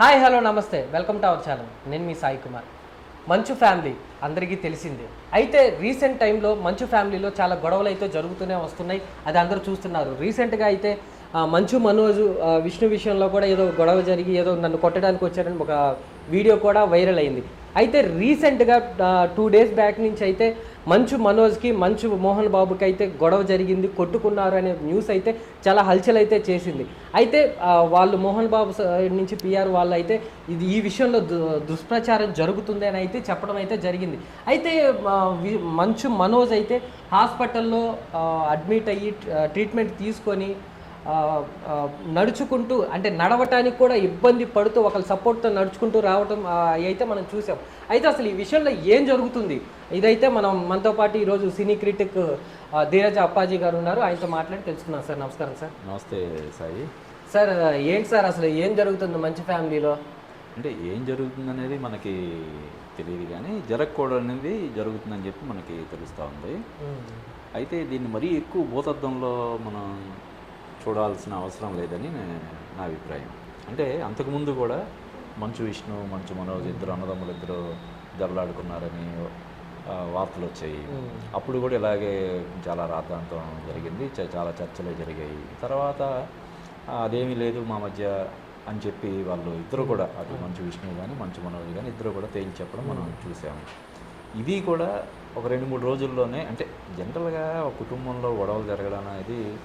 Hi hello నమస్తే. Welcome to our channel. నేను మీ సాయి కుమార్. మంచు ఫ్యామిలీ అందరికీ తెలిసిందే. అయితే రీసెంట్ టైంలో మంచు ఫ్యామిలీలో చాలా గొడవలు అయితే జరుగుతూనే వస్తున్నాయి. అది అందరూ చూస్తున్నారు. రీసెంట్గా అయితే మంచు మనోజు విష్ణు విషయంలో కూడా ఏదో గొడవ జరిగి ఏదో నన్ను కొట్టడానికి వచ్చారని ఒక వీడియో కూడా వైరల్ అయింది. అయితే రీసెంట్గా టూ డేస్ బ్యాక్ నుంచి అయితే మంచు మనోజ్కి మంచు మోహన్ బాబుకి అయితే గొడవ జరిగింది కొట్టుకున్నారు అనే న్యూస్ అయితే చాలా హల్చల్ అయితే చేసింది. అయితే వాళ్ళు మోహన్ బాబు నుంచి పిఆర్ వాళ్ళు అయితే ఇది ఈ విషయంలో దు- దుష్ప్రచారం జరుగుతుంది అని అయితే చెప్పడం అయితే జరిగింది. అయితే మంచు మనోజ్ అయితే హాస్పిటల్లో అడ్మిట్ అయ్యి ట్రీట్మెంట్ తీసుకొని నడుచుకుంటూ అంటే నడవటానికి కూడా ఇబ్బంది పడుతూ ఒకళ్ళ సపోర్ట్తో నడుచుకుంటూ రావటం అయితే మనం చూసాం. అయితే అసలు ఈ విషయంలో ఏం జరుగుతుంది? ఇదైతే మనం మనతో పాటు ఈరోజు సినీ క్రిటిక్ ధీరజ్ అప్పాజీ గారు ఉన్నారు. ఆయనతో మాట్లాడి తెలుసుకున్నాం సార్. నమస్కారం సార్. నమస్తే సాయి. సార్ ఏంటి సార్ అసలు ఏం జరుగుతుంది మంచి ఫ్యామిలీలో? అంటే ఏం జరుగుతుందనేది మనకి తెలియదు కానీ జరగకూడదనేది జరుగుతుందని చెప్పి మనకి తెలుస్తూ ఉంది. అయితే దీన్ని మరీ ఎక్కువ భూతత్వంలో మనం చూడాల్సిన అవసరం లేదని నే- అభిప్రాయం. అంటే అంతకుముందు కూడా మంచు విష్ణు మంచు మనోజ్ ఇద్దరు అన్నదమ్ములు ఇద్దరు దెబ్బలాడుకున్నారని వార్తలు వచ్చాయి అప్పుడు కూడా ఇలాగే చాలా రాద్ధాంతం జరిగింది. చ- చాలా చర్చలు జరిగాయి. తర్వాత అదేమీ లేదు మా మధ్య అని చెప్పి వాళ్ళు ఇద్దరు కూడా అటు మంచు విష్ణు కానీ మంచు మనోజ్ కానీ ఇద్దరు కూడా తేల్చి చెప్పడం మనం చూసాము. ఇది కూడా ఒక రెండు మూడు రోజుల్లోనే అంటే జనరల్గా ఒక కుటుంబంలో గొడవలు జరగడం అనేది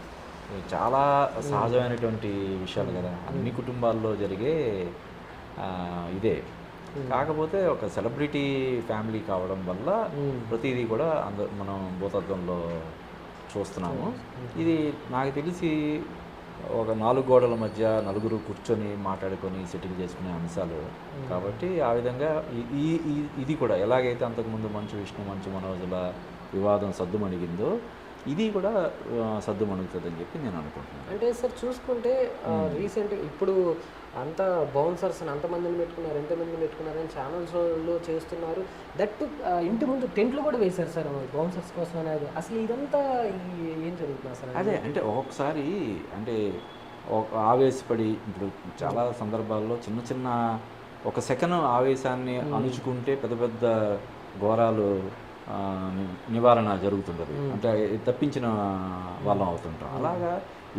చాలా సహజమైనటువంటి విషయాలు కదా. అన్ని కుటుంబాల్లో జరిగే ఇదే. కాకపోతే ఒక సెలబ్రిటీ ఫ్యామిలీ కావడం వల్ల ప్రతిదీ కూడా అంద మనం భూతత్వంలో చూస్తున్నాము. ఇది నాకు తెలిసి ఒక నాలుగు గోడల మధ్య నలుగురు కూర్చొని మాట్లాడుకొని సెటిల్ చేసుకునే అంశాలు. కాబట్టి ఆ విధంగా ఈ- ఇది కూడా ఎలాగైతే అంతకుముందు మంచు విష్ణు మంచు మనోజుల వివాదం సద్దుమణిగిందో ఇది కూడా ఆ, సద్దుమణుగుతుందని చెప్పి నేను అనుకుంటున్నాను. అంటే సార్ చూసుకుంటే రీసెంట్ ఇప్పుడు అంత బౌన్సర్స్ అంతమందిని పెట్టుకున్నారు ఎంతమందిని పెట్టుకున్నారు అని ఛానల్స్లో చేస్తున్నారు. దట్ ఇంటి ముందు టెంట్లు కూడా వేశారు సార్ బౌన్సర్స్ కోసం అనేది. అసలు ఇదంతా ఏం జరుగుతుంది అసలు అదే అంటే ఒక్కొక్కసారి అంటే ఒక ఆవేశపడి ఇప్పుడు చాలా సందర్భాల్లో చిన్న చిన్న ఒక సెకండ్ ఆవేశాన్ని అణుచుకుంటే పెద్ద పెద్ద ఘోరాలు నివారణ జరుగుతుంటుంది. అంటే తప్పించిన వాళ్ళం అవుతుంటాం. అలాగా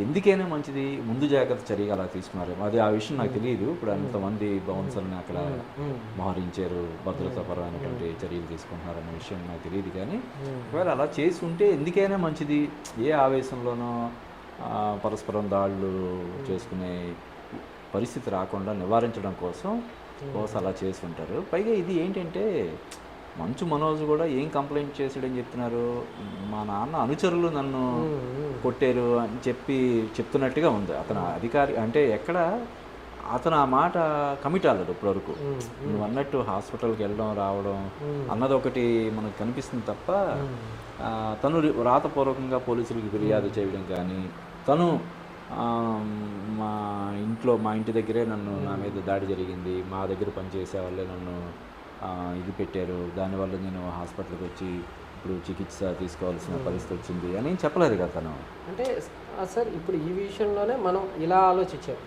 ఎందుకైనా మంచిది ముందు జాగ్రత్త చర్యగా అలా తీసుకున్నారు. అది ఆ విషయం నాకు తెలియదు. ఇప్పుడు అంతమంది బౌన్సర్ని అక్కడ మోహరించారు భద్రతాపరమైనటువంటి చర్యలు తీసుకుంటున్నారనే విషయం నాకు తెలియదు కానీ ఒకవేళ అలా చేసి ఉంటే ఎందుకైనా మంచిది. ఏ ఆవేశంలోనో పరస్పరం దాడులు చేసుకునే పరిస్థితి రాకుండా నివారించడం కోసం బహుశా అలా చేసి ఉంటారు పైగా ఇది ఏంటంటే మంచు మనోజ్ కూడా ఏం కంప్లైంట్ చేసాడని చెప్తున్నారు? మా నాన్న అనుచరులు నన్ను కొట్టారు అని చెప్పి చెప్తున్నట్టుగా ఉంది. అతను అధికారి అంటే ఎక్కడ? అతను ఆ మాట కమిట్ అవ్వలేదు ఇప్పటివరకు నువ్వు అన్నట్టు హాస్పిటల్కి వెళ్ళడం రావడం అన్నది ఒకటి మనకు కనిపిస్తుంది తప్ప తను రాతపూర్వకంగా పోలీసులకి ఫిర్యాదు చేయడం కానీ తను మా ఇంట్లో మా ఇంటి దగ్గరే నన్ను నా మీద దాడి జరిగింది మా దగ్గర పనిచేసే వాళ్ళే నన్ను ఇది పెట్టారు. దానివల్ల నేను హాస్పిటల్కి వచ్చి ఇప్పుడు చికిత్స తీసుకోవాల్సిన పరిస్థితి వచ్చింది అని చెప్పలేదు కదా తను. అంటే సార్ ఇప్పుడు ఈ విషయంలోనే మనం ఇలా ఆలోచించాం.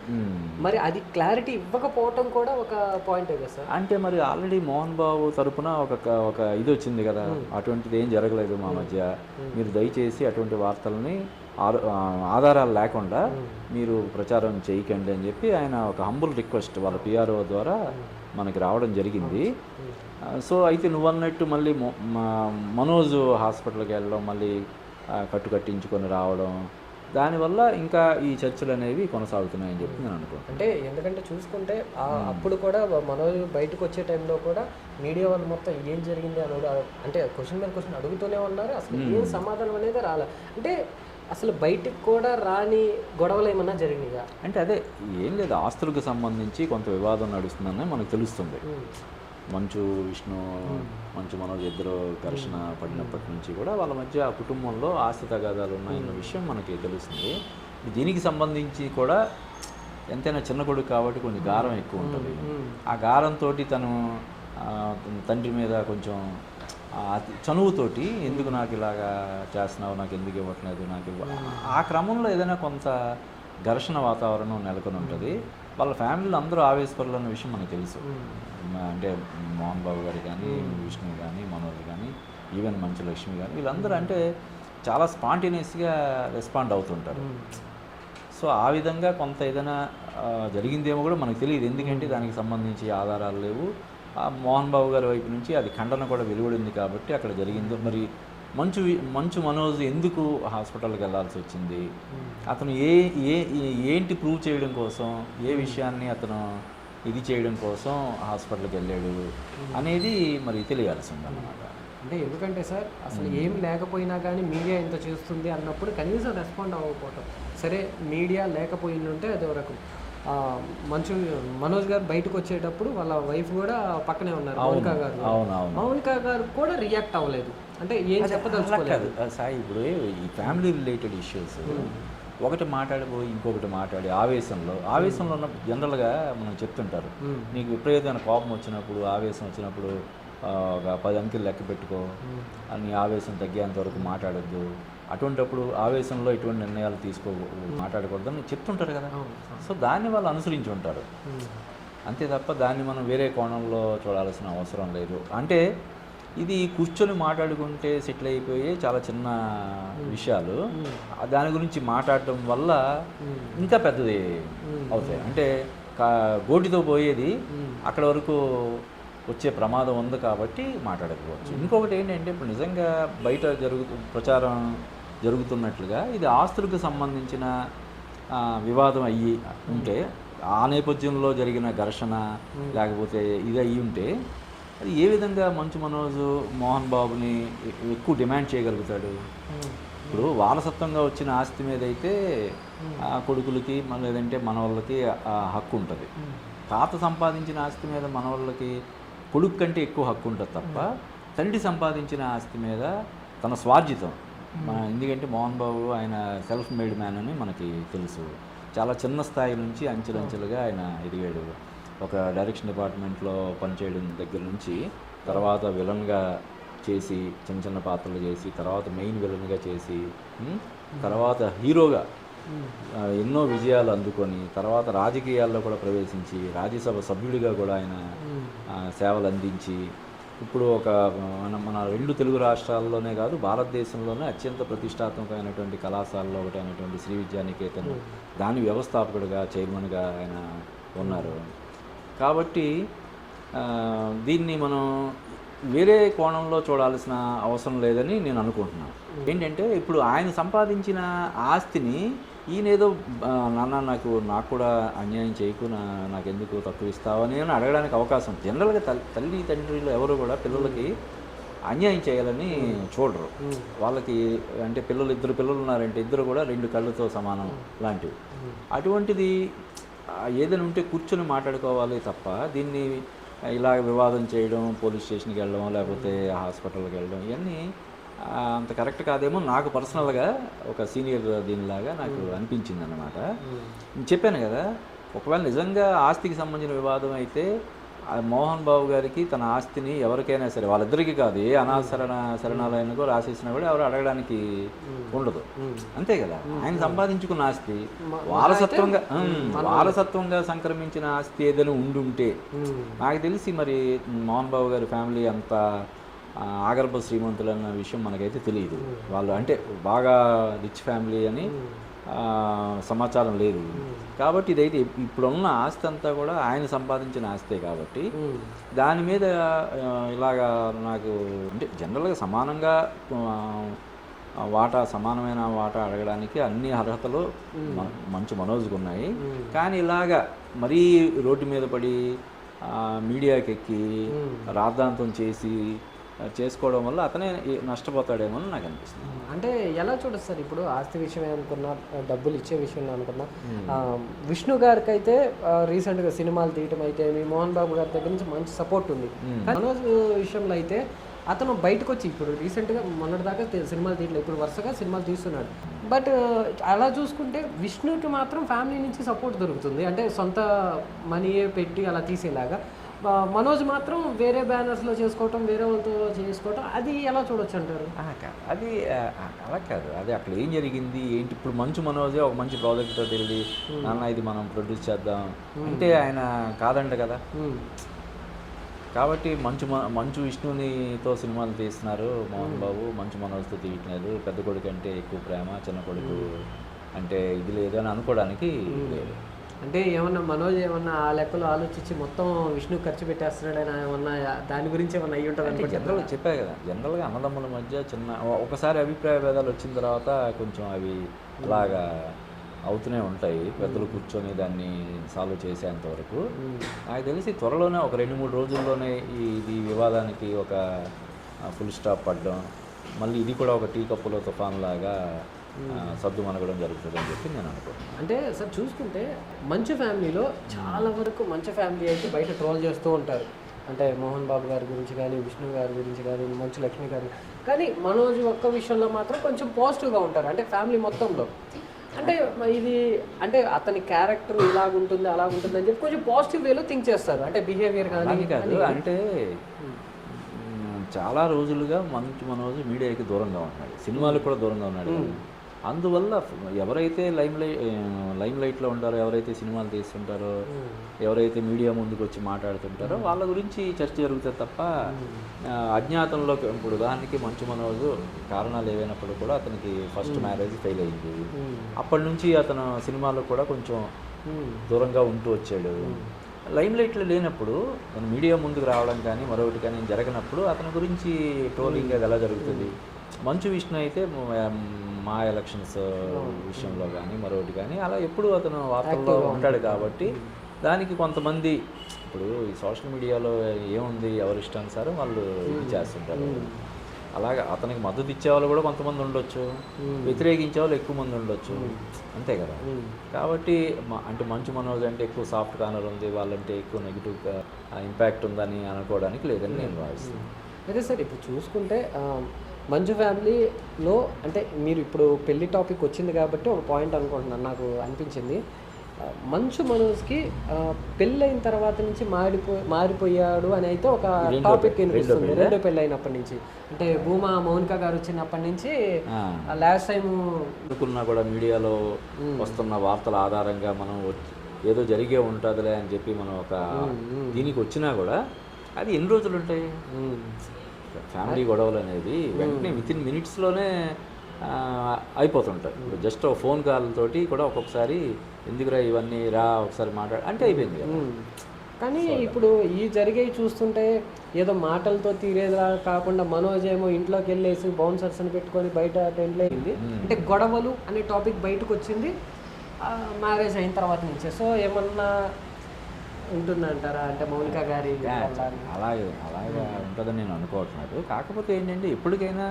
మరి అది క్లారిటీ ఇవ్వకపోవటం కూడా ఒక పాయింట్ కదా సార్? అంటే మరి ఆల్రెడీ మోహన్ బాబు తరపున ఒక ఒక ఇది వచ్చింది కదా. అటువంటిది ఏం జరగలేదు మా మధ్య. మీరు దయచేసి అటువంటి వార్తల్ని ఆధారాలు లేకుండా మీరు ప్రచారం చేయకండి అని చెప్పి ఆయన ఒక హంబుల్ రిక్వెస్ట్ వాళ్ళ పిఆర్ఓ ద్వారా మనకి రావడం జరిగింది. సో అయితే నువ్వు అన్నట్టు మళ్ళీ మనోజ్ హాస్పిటల్కి వెళ్ళడం మళ్ళీ కట్టు కట్టించుకొని రావడం దానివల్ల ఇంకా ఈ చర్చలు అనేవి కొనసాగుతున్నాయని చెప్పి నేను అనుకుంటున్నాను. అంటే ఎందుకంటే చూసుకుంటే అప్పుడు కూడా మనోజ్ బయటకు వచ్చే టైంలో కూడా మీడియా వాళ్ళు మొత్తం ఏం జరిగింది అని అంటే క్వశ్చన్ మీద క్వశ్చన్ అడుగుతూనే ఉన్నారు. అసలు ఏం సమాధానం అనేది రాలే. అంటే అసలు బయటికి కూడా రాని గొడవలు ఏమన్నా జరిగినాయా? అంటే అదే ఏం లేదు. ఆస్తులకు సంబంధించి కొంత వివాదం నడుస్తుందని మనకు తెలుస్తుంది. మంచు విష్ణు మంచు మనోజ్ ఇద్దరు ఘర్షణ పడినప్పటి నుంచి కూడా వాళ్ళ మధ్య ఆ కుటుంబంలో ఆస్తి తగాదాలు ఉన్నాయన్న విషయం మనకి తెలుస్తుంది. దీనికి సంబంధించి కూడా ఎంతైనా చిన్న కొడుకు కాబట్టి కొంచెం గారం ఎక్కువ ఉంటుంది. ఆ గారంతో తను తండ్రి మీద కొంచెం చనువుతోటి ఎందుకు నాకు ఇలాగా చేస్తున్నావు నాకు ఎందుకు ఇవ్వట్లేదు నాకు ఆ క్రమంలో ఏదైనా కొంత ఘర్షణ వాతావరణం నెలకొని ఉంటుంది. వాళ్ళ ఫ్యామిలీలో అందరూ ఆవేశపరులు అన్న విషయం మనకు తెలుసు. అంటే మోహన్ బాబు గారు కానీ విష్ణు కానీ మనోజ్ కానీ ఈవెన్ మంచు లక్ష్మి కానీ వీళ్ళందరూ అంటే చాలా స్పాంటేనియస్గా రెస్పాండ్ అవుతుంటారు. సో ఆ విధంగా కొంత ఏదైనా జరిగిందేమో కూడా మనకు తెలియదు. ఎందుకంటే దానికి సంబంధించి ఆధారాలు లేవు. మోహన్ బాబు గారి వైపు నుంచి అది ఖండన కూడా వెలువడింది కాబట్టి అక్కడ జరిగిందో. మరి మంచు మంచు మనోజ్ ఎందుకు హాస్పిటల్కి వెళ్ళాల్సి వచ్చింది? అతను ఏ ఏ ఏంటి ప్రూవ్ చేయడం కోసం? ఏ విషయాన్ని అతను ఇది చేయడం కోసం హాస్పిటల్కి వెళ్ళాడు అనేది మరి తెలియాల్సి ఉందన్నమాట అంటే ఎందుకంటే సార్ అసలు ఏం లేకపోయినా కానీ మీడియా ఇంత చేస్తుంది అన్నప్పుడు కనీసం రెస్పాండ్ అవ్వకపోవటం. సరే మీడియా లేకపోయిందంటే అది ఒక రకం మంచు మనోజ్ గారు బయటకు వచ్చేటప్పుడు వాళ్ళ వైఫ్ కూడా పక్కనే ఉన్నారు మౌనిక గారు అవును అవును. మౌనిక గారు కూడా రియాక్ట్ అవ్వలేదు. అంటే ఏం చెప్పదలుచుకోలేదు. సాయి ఇప్పుడు ఈ ఫ్యామిలీ రిలేటెడ్ ఇష్యూస్ ఒకటి మాట్లాడిపోయి ఇంకొకటి మాట్లాడి ఆవేశంలో ఆవేశంలో ఉన్న జనరల్గా మనం చెప్తుంటారు. నీకు విపరీతమైన కోపం వచ్చినప్పుడు ఆవేశం వచ్చినప్పుడు ఒక పది అంకెలు లెక్క పెట్టుకో. అని ఆవేశం తగ్గేంత వరకు మాట్లాడొద్దు. అటువంటప్పుడు ఆవేశంలో ఎటువంటి నిర్ణయాలు తీసుకో మాట్లాడకూడదని చెప్తుంటారు కదా. సో దాన్ని వాళ్ళు అనుసరించి ఉంటారు. ఉమ్. అంతే తప్ప దాన్ని మనం వేరే కోణంలో చూడాల్సిన అవసరం లేదు. అంటే ఇది కూర్చొని మాట్లాడుకుంటే సెటిల్ అయిపోయే చాలా చిన్న విషయాలు. దాని గురించి మాట్లాడటం వల్ల ఇంకా పెద్దది అవుతాయి. అంటే గోటితో పోయేది అక్కడ వరకు వచ్చే ప్రమాదం ఉంది కాబట్టి మాట్లాడకపోవచ్చు. ఇంకొకటి ఏంటంటే ఇప్పుడు నిజంగా బయట జరుగుతు ప్రచారం జరుగుతున్నట్లుగా ఇది ఆస్తులకు సంబంధించిన వివాదం అయ్యి ఉంటే ఆ నేపథ్యంలో జరిగిన ఘర్షణ లేకపోతే ఇది అయ్యి ఉంటే అది ఏ విధంగా మంచు మనోజ్ మోహన్ బాబుని ఎక్కువ డిమాండ్ చేయగలుగుతాడు? ఇప్పుడు వారసత్వంగా వచ్చిన ఆస్తి మీద అయితే ఆ కొడుకులకి లేదంటే మనవాళ్ళకి హక్కు ఉంటుంది. తాత సంపాదించిన ఆస్తి మీద మనవాళ్ళకి కొడుకు కంటే ఎక్కువ హక్కు ఉంటుంది తప్ప తండ్రి సంపాదించిన ఆస్తి మీద తన స్వార్జితం. మన ఎందుకంటే మోహన్ బాబు ఆయన సెల్ఫ్ మేడ్ మ్యాన్ అని మనకి తెలుసు. చాలా చిన్న స్థాయి నుంచి అంచెలంచెలుగా ఆయన ఎదిగాడు. ఒక డైరెక్షన్ డిపార్ట్మెంట్లో పనిచేయడం దగ్గర నుంచి తర్వాత విలన్గా చేసి చిన్న చిన్న పాత్రలు చేసి తర్వాత మెయిన్ విలన్గా చేసి తర్వాత హీరోగా ఎన్నో విజయాలు అందుకొని తర్వాత రాజకీయాల్లో కూడా ప్రవేశించి రాజ్యసభ సభ్యుడిగా కూడా ఆయన సేవలు అందించి ఇప్పుడు ఒక మన మన రెండు తెలుగు రాష్ట్రాల్లోనే కాదు భారతదేశంలోనే అత్యంత ప్రతిష్టాత్మకమైనటువంటి కళాశాలలో ఒకటి అయినటువంటి శ్రీ విద్యానికేతన్ దాని వ్యవస్థాపకుడిగా చైర్మన్గా ఆయన ఉన్నారు. కాబట్టి దీన్ని మనం వేరే కోణంలో చూడాల్సిన అవసరం లేదని నేను అనుకుంటున్నాను. ఏంటంటే ఇప్పుడు ఆయన సంపాదించిన ఆస్తిని ఈయనేదో నాన్న నాకు నాకు కూడా అన్యాయం చేయకు నా నాకెందుకు తక్కువ ఇస్తావని అని అడగడానికి అవకాశం. జనరల్గా తల్లి తల్లి తండ్రులు ఎవరు కూడా పిల్లలకి అన్యాయం చేయాలని చూడరు. వాళ్ళకి అంటే పిల్లలు ఇద్దరు పిల్లలు ఉన్నారంటే ఇద్దరు కూడా రెండు కళ్ళతో సమానం లాంటివి. అటువంటిది ఏదైనా ఉంటే కూర్చొని మాట్లాడుకోవాలి తప్ప దీన్ని ఇలా వివాదం చేయడం పోలీస్ స్టేషన్కి వెళ్ళడం లేకపోతే హాస్పిటల్కి వెళ్ళడం ఇవన్నీ అంత కరెక్ట్ కాదేమో నాకు పర్సనల్గా ఒక సీనియర్ దీనిలాగా నాకు అనిపించింది అనమాట చెప్పాను కదా ఒకవేళ నిజంగా ఆస్తికి సంబంధించిన వివాదం అయితే మోహన్ బాబు గారికి తన ఆస్తిని ఎవరికైనా సరే వాళ్ళిద్దరికీ కాదు ఏ అనాథ శరణ శరణాలయానికో రాసేసినా కూడా ఎవరు అడగడానికి ఉండదు. అంతే కదా ఆయన సంపాదించుకున్న ఆస్తి వారసత్వంగా వారసత్వంగా సంక్రమించిన ఆస్తి ఏదైనా ఉండుంటే నాకు తెలిసి మరి మోహన్ బాబు గారి ఫ్యామిలీ అంత ఆగర్భ శ్రీమంతులు అన్న విషయం మనకైతే తెలియదు. వాళ్ళు అంటే బాగా రిచ్ ఫ్యామిలీ అని ఆ, సమాచారం లేదు. కాబట్టి ఇదైతే ఇప్పుడున్న ఆస్తి అంతా కూడా ఆయన సంపాదించిన ఆస్తే కాబట్టి దాని మీద ఇలాగా నాకు అంటే జనరల్గా సమానంగా వాటా సమానమైన వాటా అడగడానికి అన్ని అర్హతలు మంచి మనోజ్కి ఉన్నాయి. కానీ ఇలాగా మరీ రోడ్డు మీద పడి మీడియాకి ఎక్కి రాద్ధాంతం చేసి చేసుకోవడం వల్ల అతనే నష్టపోతాడేమో అని నాకు అనిపిస్తుంది. అంటే ఎలా చూడొచ్చు సార్ ఇప్పుడు ఆస్తి విషయమే అనుకున్నా డబ్బులు ఇచ్చే విషయంలో అనుకున్నా విష్ణు గారికి అయితే రీసెంట్గా సినిమాలు తీయటం అయితే మీ మోహన్ బాబు గారి దగ్గర నుంచి మంచి సపోర్ట్ ఉంది. మనోజ్ విషయంలో అయితే అతను బయటకు వచ్చి ఇప్పుడు రీసెంట్గా మొన్నటిదాకా సినిమాలు తీయట్లేదు. ఇప్పుడు వరుసగా సినిమాలు తీస్తున్నాడు. బట్ అలా చూసుకుంటే విష్ణుకి మాత్రం ఫ్యామిలీ నుంచి సపోర్ట్ దొరుకుతుంది. అంటే సొంత మనీయే పెట్టి అలా తీసేలాగా. మనోజ్ మాత్రం వేరే బ్యానర్స్లో చేసుకోవటం వేరే వాళ్ళతో చేసుకోవటం అది ఎలా చూడొచ్చు అంటారు? అది అలా కాదు. అది అక్కడ ఏం జరిగింది ఏంటి? ఇప్పుడు మంచు మనోజే ఒక మంచి ప్రాజెక్ట్తో వెళ్ళి నాన్న ఇది మనం ప్రొడ్యూస్ చేద్దాం. అంటే ఆయన కాదంట కదా. కాబట్టి మంచు మంచు విష్ణునితో సినిమాలు తీస్తున్నారు మోహన్ బాబు. మంచు మనోజ్తో తీయట్లేదు. పెద్ద కొడుకు అంటే ఎక్కువ ప్రేమ చిన్న కొడుకు అంటే ఇది లేదు అని అనుకోవడానికి లేదు. అంటే ఏమన్నా మనోజ్ ఏమన్నా ఆ లెక్కలో ఆలోచించి మొత్తం విష్ణు ఖర్చు పెట్టేస్తున్నాడని ఏమన్నా దాని గురించి ఏమన్నా అయ్యి ఉంటుంది అంటే అనుకుంటున్నారా? జనరల్గా చెప్పా కదా జనరల్గా అన్నదమ్ముల మధ్య చిన్న ఒకసారి అభిప్రాయ భేదాలు వచ్చిన తర్వాత కొంచెం అవి అలాగా అవుతూనే ఉంటాయి పెద్దలు కూర్చొని దాన్ని సాల్వ్ చేసేంత వరకు. ఉమ్, నాకు తెలిసి త్వరలోనే ఒక రెండు మూడు రోజుల్లోనే ఈ ఈ వివాదానికి ఒక ఫుల్ స్టాప్ పడడం మళ్ళీ ఇది కూడా ఒక టీ కప్పులో తుఫాన్ లాగా ఆ, సద్దు మనగడం జరుగుతుంది అని చెప్పి నేను అనుకుంటున్నాను. అంటే సార్ చూసుకుంటే మంచు ఫ్యామిలీలో చాలా వరకు మంచు ఫ్యామిలీ అయితే బయట ట్రోల్ చేస్తూ ఉంటారు. అంటే మోహన్ బాబు గారి గురించి కానీ విష్ణు గారి గురించి కానీ మంచు లక్ష్మి గారి కానీ మనోజ్ ఒక్క విషయంలో మాత్రం కొంచెం పాజిటివ్గా ఉంటారు. అంటే ఫ్యామిలీ మొత్తంలో. అంటే ఇది అంటే అతని క్యారెక్టర్ ఇలాగుంటుంది అలాగుంటుంది అని చెప్పి కొంచెం పాజిటివ్ వేలో థింక్ చేస్తారు. అంటే బిహేవియర్ కానీ కాదు. అంటే చాలా రోజులుగా మంచు మనోజ్ మీడియాకి దూరంగా ఉన్నాడు సినిమాలకు కూడా దూరంగా ఉన్నాడు. అందువల్ల ఎవరైతే లైమ్ లైట్ లైమ్ లైట్లో ఉంటారో ఎవరైతే సినిమాలు తీస్తుంటారో ఎవరైతే మీడియా ముందుకు వచ్చి మాట్లాడుతుంటారో వాళ్ళ గురించి చర్చ జరుగుతుంది తప్ప ఆ, అజ్ఞాతంలో ఇప్పుడు ఉదాహరణకి మంచు మనోజు కారణాలు ఏవైనప్పుడు కూడా అతనికి ఫస్ట్ మ్యారేజ్ ఫెయిల్ అయింది. అప్పటి నుంచి అతను సినిమాలో కూడా కొంచెం దూరంగా ఉంటూ వచ్చాడు. లైమ్ లైట్లో లేనప్పుడు తను మీడియా ముందుకు రావడం కానీ మరొకటి కానీ జరగనప్పుడు అతని గురించి ట్రోలింగ్ అది ఎలా జరుగుతుంది? మంచు విష్ణు అయితే మ- ఎలక్షన్స్ విషయంలో కానీ మరొకటి కానీ అలా ఎప్పుడు అతను వార్తల్లో ఉంటాడు కాబట్టి దానికి కొంతమంది ఇప్పుడు ఈ సోషల్ మీడియాలో ఏముంది ఎవరి ఇష్టానుసారం వాళ్ళు ఇది చేస్తుంటారు. అలాగే అతనికి మద్దతు ఇచ్చే వాళ్ళు కూడా కొంతమంది ఉండొచ్చు. వ్యతిరేకించే వాళ్ళు ఎక్కువ మంది ఉండొచ్చు. అంతే కదా. కాబట్టి అంటే మంచు మనోజ్ అంటే ఎక్కువ సాఫ్ట్ కార్నర్ ఉంది వాళ్ళంటే ఎక్కువ నెగిటివ్ ఇంపాక్ట్ ఉందని అనుకోవడానికి లేదని నేను భావిస్తున్నాను అదే సార్ ఇప్పుడు చూసుకుంటే మంజు ఫ్యామిలీలో అంటే మీరు ఇప్పుడు పెళ్ళి టాపిక్ వచ్చింది కాబట్టి ఒక పాయింట్ అనుకుంటున్నాను నాకు అనిపించింది. మంచు మనోజ్కి పెళ్ళైన తర్వాత నుంచి మారిపో మారిపోయాడు అని అయితే ఒక టాపిక్ వినిపిస్తుంది. రెండో పెళ్ళి అయినప్పటి నుంచి. అంటే భూమా మౌనిక గారు వచ్చినప్పటి నుంచి. లాస్ట్ టైం అనుకున్నా కూడా మీడియాలో వస్తున్న వార్తల ఆధారంగా మనం ఏదో జరిగే ఉంటుందిలే అని చెప్పి మనం ఒక దీనికి వచ్చినా కూడా అది ఎన్ని రోజులు ఉంటాయి? ఫ్యామిలీ గొడవలు అనేది వెంటనే విత్ ఇన్ మినిట్స్లోనే అయిపోతుంటాయి. ఇప్పుడు జస్ట్ ఒక ఫోన్ కాల్ తోటి కూడా ఒక్కొక్కసారి ఎందుకురా ఇవన్నీ రా ఒకసారి మాట్లాడ అంటే అయిపోయింది కదా. కానీ ఇప్పుడు ఈ జరిగేవి చూస్తుంటే ఏదో మాటలతో తీరేదిలా కాకుండా మనోజ్ ఏమో ఇంట్లోకి వెళ్ళేసి బౌన్సర్స్ అని పెట్టుకొని బయట టెంట్లో అయింది. అంటే గొడవలు అనే టాపిక్ బయటకు వచ్చింది మ్యారేజ్ అయిన తర్వాత నుంచే. సో ఏమన్నా ఉంటుందంటారా? అంటే మౌనిక గారి? అలాగే అలాగే ఉంటుందని నేను అనుకోవట్లేదు. కాకపోతే ఏంటంటే ఎప్పటికైనా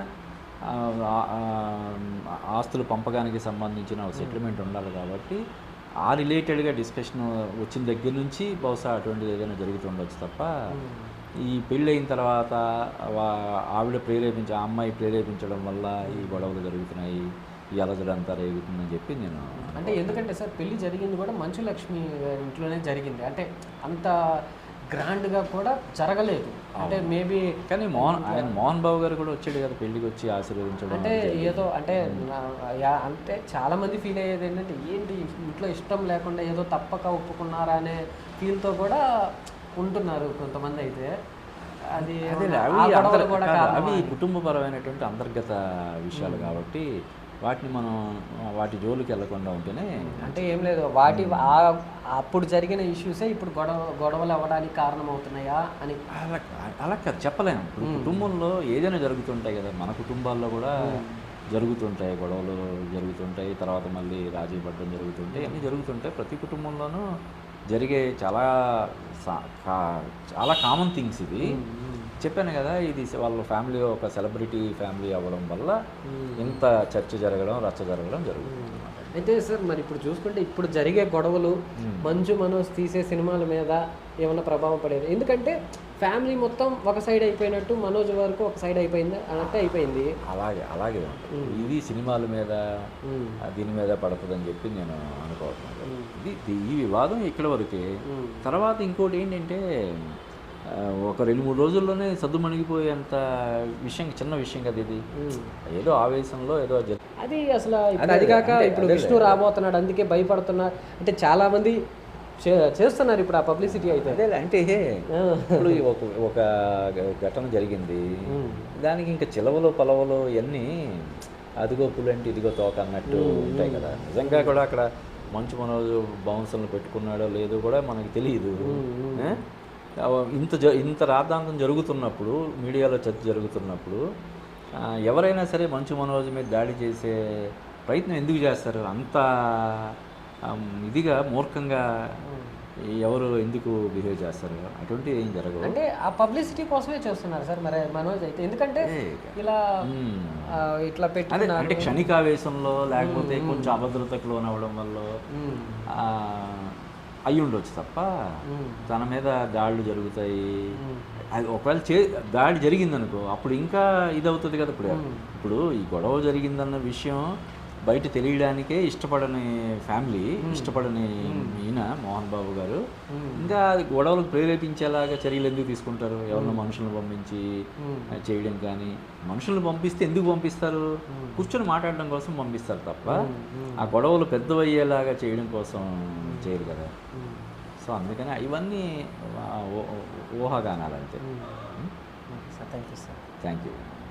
ఆస్తులు పంపకానికి సంబంధించిన సెటిల్మెంట్ ఉండాలి కాబట్టి ఆ రిలేటెడ్గా డిస్కషన్ వచ్చిన దగ్గర నుంచి బహుశా అటువంటిది ఏదైనా జరుగుతుండొచ్చు తప్ప ఈ పెళ్ళి అయిన తర్వాత ఆవిడ ప్రేరేపించి ఆ అమ్మాయి ప్రేరేపించడం వల్ల ఈ గొడవలు జరుగుతున్నాయి. ఈ అలజడంతా రేగుతుందని చెప్పి నేను అంటే ఎందుకంటే సార్ పెళ్ళి జరిగింది కూడా మంచు లక్ష్మి గారి ఇంట్లోనే జరిగింది. అంటే అంత గ్రాండ్గా కూడా జరగలేదు. అంటే మేబీ కానీ మోహన్ ఆయన మోహన్ బాబు గారు కూడా వచ్చాడు కదా పెళ్ళికి వచ్చి ఆశీర్వదించడం అంటే ఏదో అంటే అంటే చాలా మంది ఫీల్ అయ్యేది ఏంటంటే ఏంటి ఇంట్లో ఇష్టం లేకుండా ఏదో తప్పక ఒప్పుకున్నారా అనే ఫీల్తో కూడా ఉంటున్నారు కొంతమంది అయితే. అది అవి? కుటుంబపరమైనటువంటి అంతర్గత విషయాలు కాబట్టి వాటిని మనం వాటి జోలికి వెళ్ళకుండా ఉంటేనే అంటే ఏం లేదు. వాటి ఆ- అప్పుడు జరిగిన ఇష్యూసే ఇప్పుడు గొడవ గొడవలు అవ్వడానికి కారణం అవుతున్నాయా అని. అలా అలా కాదు చెప్పలేము ఇప్పుడు కుటుంబంలో ఏదైనా జరుగుతుంటాయి కదా. మన కుటుంబాల్లో కూడా జరుగుతుంటాయి గొడవలు జరుగుతుంటాయి తర్వాత మళ్ళీ రాజీ పడడం జరుగుతుంటాయి అన్నీ జరుగుతుంటాయి. ప్రతి కుటుంబంలోనూ జరిగే చాలా చాలా కామన్ థింగ్స్ ఇవి. చెప్పాను కదా ఇది వాళ్ళ ఫ్యామిలీ ఒక సెలబ్రిటీ ఫ్యామిలీ అవ్వడం వల్ల ఇంత చర్చ జరగడం రచ్చ జరగడం జరుగుతుంది అయితే సార్ మరి ఇప్పుడు చూసుకుంటే ఇప్పుడు జరిగే గొడవలు మంజు మనోజ్ తీసే సినిమాల మీద ఏమైనా ప్రభావం పడేది? ఎందుకంటే ఫ్యామిలీ మొత్తం ఒక సైడ్ అయిపోయినట్టు మనోజ్ వరకు ఒక సైడ్ అయిపోయింది అన్నట్టు అయిపోయింది. అలాగే అలాగే ఇది సినిమాల మీద దీని మీద పడుతుందని చెప్పి నేను అనుకోవట్లేదు. ఇది ఈ వివాదం ఇక్కడ వరకే. తర్వాత ఇంకోటి ఏంటంటే ఒక రెండు మూడు రోజుల్లోనే సద్దు మణిగిపోయేంత విషయం చిన్న విషయం కదా ఇది. ఏదో ఆవేశంలో ఏదో అది అసలు అదే, కాక ఇప్పుడు. విష్ణు రాబోతున్నాడు అందుకే భయపడుతున్నారు అంటే చాలా మంది చే- చేస్తున్నారు ఇప్పుడు ఆ పబ్లిసిటీ అయితే అదే అంటే. ఇప్పుడు ఒక ఒక ఘటన జరిగింది. దానికి ఇంకా చిలవలు పొలవలు ఇవన్నీ అదిగో పులంటి ఇదిగో తోక అన్నట్టు ఉంటాయి కదా నిజంగా కూడా అక్కడ మంచు మనోజు బౌన్సర్లు పెట్టుకున్నాడో లేదో కూడా మనకి తెలియదు ఇంత జ ఇంత రాద్ధాంతం జరుగుతున్నప్పుడు మీడియాలో చర్చ జరుగుతున్నప్పుడు ఎవరైనా సరే మంచు మనోజ్ మీద దాడి చేసే ప్రయత్నం ఎందుకు చేస్తారు? అంత ఇదిగా మూర్ఖంగా ఎవరు ఎందుకు బిహేవ్ చేస్తారు? అటువంటి ఏం జరగవు. అంటే ఆ పబ్లిసిటీ కోసమే చేస్తున్నారు సార్ మరి మనోజ్ అయితే. ఎందుకంటే ఇలా ఇట్లా పెట్టుకున్నారు. అంటే క్షణికావేశంలో లేకపోతే కొంచెం అభద్రతకు లోనవ్వడం వల్ల అయి ఉండొచ్చు తప్ప. తన మీద దాడులు జరుగుతాయి. అది ఒకవేళ చే దాడి జరిగిందనుకో అప్పుడు ఇంకా ఇది అవుతుంది కదా ఇప్పుడు ఇప్పుడు ఈ గొడవ జరిగిందన్న విషయం బయట తెలియడానికే ఇష్టపడని ఫ్యామిలీ ఇష్టపడని ఈయన మోహన్ బాబు గారు. ఇంకా అది గొడవలకు ప్రేరేపించేలాగా చర్యలు ఎందుకు తీసుకుంటారు? ఎవరినో మనుషులను పంపించి చేయడం కానీ మనుషులను పంపిస్తే ఎందుకు పంపిస్తారు? కూర్చొని మాట్లాడడం కోసం పంపిస్తారు తప్ప ఆ గొడవలు పెద్దవయ్యేలాగా చేయడం కోసం చేయరు కదా. సో అందుకని ఇవన్నీ ఊహాగానాలు అంతే. Thank you sir. Thank you